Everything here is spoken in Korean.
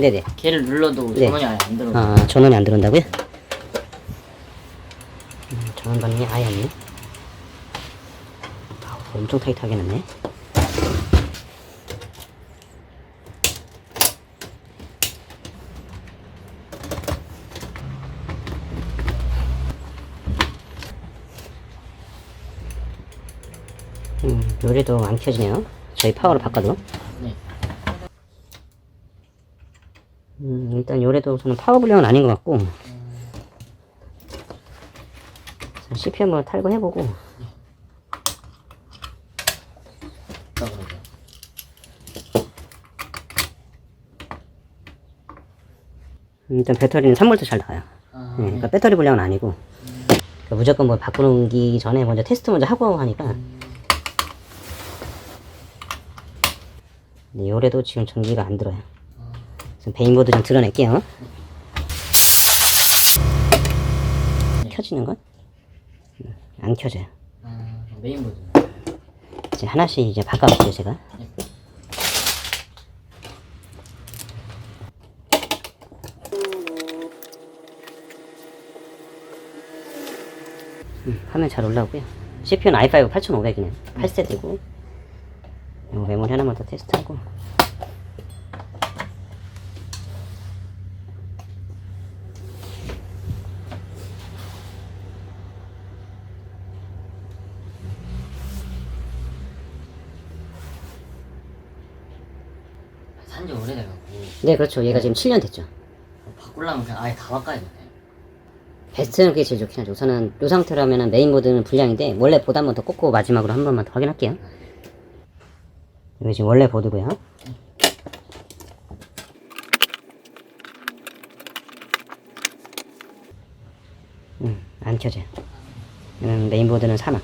네네. 걔를 눌러도 네. 전원이 아예 안 들어. 아, 전원이 안 들어온다고요? 음, 전원 반응이 아예 없네. 아우, 엄청 타이트하게 놨네. 음, 요리도 안 켜지네요. 저희 파워로 바꿔도. 네. 음, 일단 요래도 저는 파워 불량은 아닌 것 같고. CPU 한번 탈거해보고. 음, 일단 배터리는 3V 잘 나와요. 아, 네, 그러니까 배터리 불량은 아니고. 그러니까 무조건 뭐 바꾸기 전에 먼저 테스트 먼저 하고 하니까. 네, 요래도 지금 전기가 안 들어요 베인보드 좀 드러낼게요. 켜지는 건? 음, 안 켜져요. 아, 메인보드. 이제 하나씩 이제 바꿔볼게요 제가. 음, 화면 잘 올라오고요. CPU는 i5 8500이네요. 8세대고. 요 메모리 하나만 더 테스트하고 산지 오래돼갖고 네 그렇죠 얘가 지금 7년 됐죠 바꾸려면 그냥 아예 다 바꿔야 되네. 베스트는 그게 제일 좋긴 하죠. 우선은 이 상태라면 메인보드는 불량인데 원래 보드 한 번 더 꽂고 마지막으로 한 번만 더 확인할게요. 이거 지금 원래 보드고요. 음, 안 켜져요. 음, 메인보드는 사막.